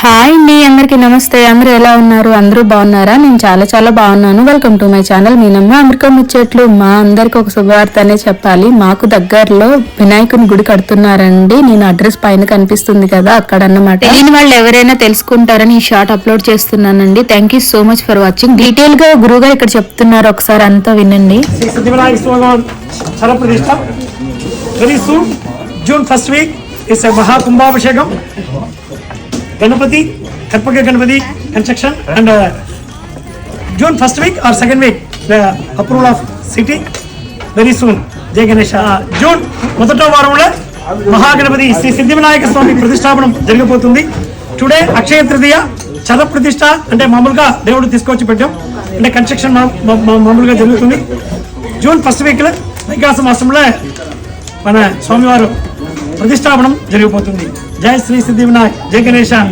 Hi అండి అందరికీ నమస్తే. అందరూ ఎలా ఉన్నారు? అందరూ బాగున్నారా? నేను చాలా చాలా బాగున్నాను. Welcome to my channel Meenamma America ముచ్చట్లు. మా అందరికి ఒక శుభవార్త అనే చెప్పాలి. మాకు దగ్గరలో వినాయకుని గుడి కడుతున్నారండి. నేను అడ్రస్ పైన కనిపిస్తుంది కదా అక్కడ అన్నమాట తెలియని వాళ్ళు ఎవరైనా తెలుసుకుంటారని ఈ షార్ట్ అప్లోడ్ చేస్తున్నానండి. Thank you so much for watching డీటెయిల్గా గురువుగా ఇక్కడ చెప్తున్నారు. ఒకసారి అంతా వినండి. June first week is మహాకుంభాభిషేకం Ganapati Karpaka Ganapati construction and June first week or second week approval of city very soon Jaya Ganesh June మొదట వారంలో మహాగణపతి శ్రీ సిద్ధివినాయక స్వామి ప్రతిష్టాపనం జరగబోతుంది టుడే అక్షయ తృతీయ చద ప్రతిష్ట అంటే మామూలుగా దేవుడు తీసుకొచ్చి పెట్టాం. అంటే కన్స్ట్రక్షన్ మా- మామూలుగా జరుగుతుంది. జూన్ ఫస్ట్ వీక్లో వైకాస మాసంలో మన స్వామివారు ప్రతిష్టాపనం జరిగిపోతుంది. జై శ్రీ సిద్ధి వినాయక్ జై గణేశాన్.